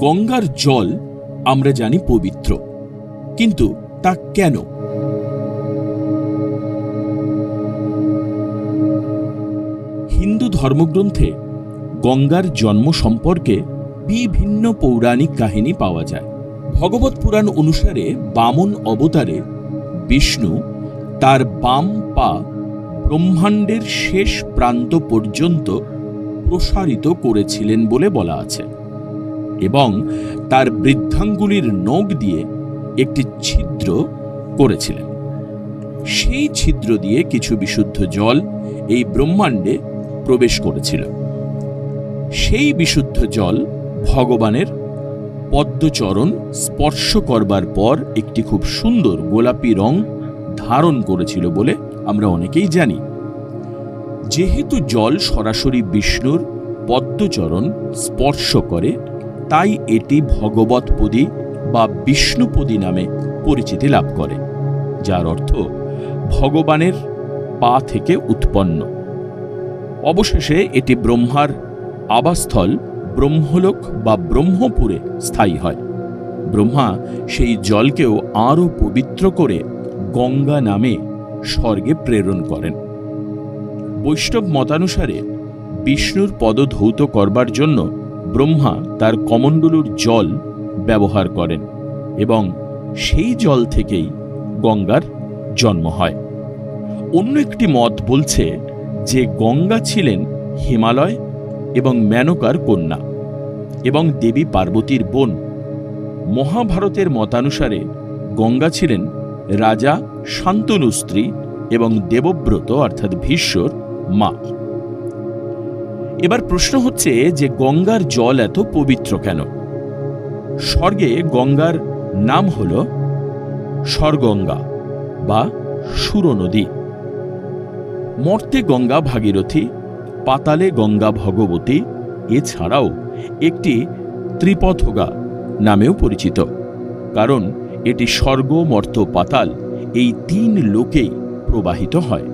গঙ্গার জল আমরা জানি পবিত্র। কিন্তু তা কেন? হিন্দু ধর্মগ্রন্থে গঙ্গার জন্ম সম্পর্কে বিভিন্ন পৌরাণিক কাহিনী পাওয়া যায়। ভগবত পুরাণ অনুসারে বামন অবতারে বিষ্ণু তার বাম পা ব্রহ্মাণ্ডের শেষ প্রান্ত পর্যন্ত প্রসারিত করেছিলেন বলে বলা আছে। এবং তার বৃদ্ধাঙ্গুলির নখ দিয়ে একটি ছিদ্র করেছিলেন। সেই ছিদ্র দিয়ে কিছু বিশুদ্ধ জল এই ব্রহ্মাণ্ডে প্রবেশ করেছিল। সেই বিশুদ্ধ জল ভগবানের পদ্মচরণ স্পর্শ করবার পর একটি খুব সুন্দর গোলাপি রং ধারণ করেছিল বলে আমরা অনেকেই জানি। যেহেতু জল সরাসরি বিষ্ণুর পদ্মচরণ স্পর্শ করে তাই এটি ভগবৎপদী বা বিষ্ণুপদী নামে পরিচিতি লাভ করে, যার অর্থ ভগবানের পা থেকে উৎপন্ন। অবশেষে এটি ব্রহ্মার আবাসস্থল ব্রহ্মলোক বা ব্রহ্মপুরে স্থায়ী হয়। ব্রহ্মা সেই জলকেও আরও পবিত্র করে গঙ্গা নামে স্বর্গে প্রেরণ করেন। বৈষ্ণব মতানুসারে বিষ্ণুর পদ ধৌত করবার জন্য ব্রহ্মা তার কমণ্ডলুর জল ব্যবহার করেন এবং সেই জল থেকেই গঙ্গার জন্ম হয়। অন্য একটি মত বলছে যে গঙ্গা ছিলেন হিমালয় এবং মেনকার কন্যা এবং দেবী পার্বতীর বোন। মহাভারতের মতানুসারে গঙ্গা ছিলেন রাজা শান্তনু স্ত্রী এবং দেবব্রত অর্থাৎ ভীষ্মর মা। এবার প্রশ্ন হচ্ছে যে গঙ্গার জল এত পবিত্র কেন? স্বর্গে গঙ্গার নাম হল স্বরগঙ্গা বা সুরনদী। মর্তে গঙ্গা ভাগীরথী, পাতালে গঙ্গা ভগবতী, এছাড়াও একটি ত্রিপথগা নামেও পরিচিত। কারণ এটি স্বর্গ, মর্ত, পাতাল এই তিন লোকেই প্রবাহিত হয়।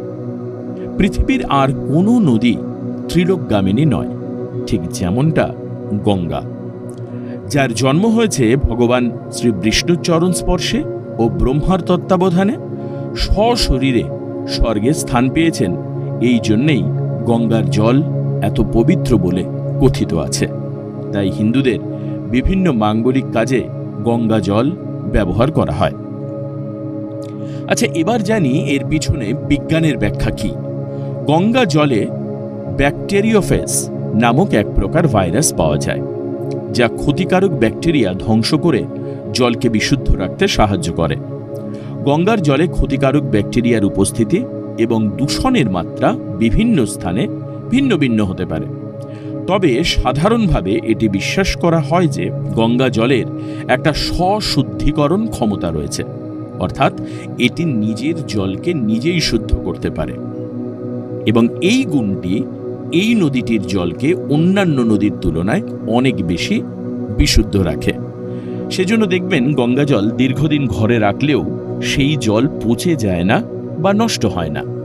পৃথিবীর আর কোনো নদী ত্রিলোকগামিনী নয়, ঠিক যেমনটা গঙ্গা। যার জন্ম হয়েছে ভগবান শ্রী বিষ্ণুর চরণ স্পর্শে ও ব্রহ্মার তত্ত্বাবধানে, সশরীরে স্বর্গে স্থান পেয়েছেন। এই জন্যেই গঙ্গার জল এত পবিত্র বলে কথিত আছে। তাই হিন্দুদের বিভিন্ন মাঙ্গলিক কাজে গঙ্গা জল ব্যবহার করা হয়। আচ্ছা এবার জানি এর পিছনে বিজ্ঞানের ব্যাখ্যা কি। গঙ্গা জলে ব্যাকটেরিওফেস নামক এক প্রকার ভাইরাস পাওয়া যায়, যা ক্ষতিকারক ব্যাকটেরিয়া ধ্বংস করে জলকে বিশুদ্ধ রাখতে সাহায্য করে। গঙ্গার জলে ক্ষতিকারক ব্যাকটেরিয়ার উপস্থিতি এবং দূষণের মাত্রা বিভিন্ন স্থানে ভিন্ন ভিন্ন হতে পারে। তবে সাধারণভাবে এটি বিশ্বাস করা হয় যে গঙ্গা জলের একটা স্বশুদ্ধিকরণ ক্ষমতা রয়েছে, অর্থাৎ এটি নিজের জলকে নিজেই শুদ্ধ করতে পারে। এবং এই গুণটি এই নদীটির জলকে অন্যান্য নদীর তুলনায় অনেক বেশি বিশুদ্ধ রাখে। সেজন্য দেখবেন গঙ্গা জল দীর্ঘদিন ঘরে রাখলেও সেই জল পচে যায় না বা নষ্ট হয় না।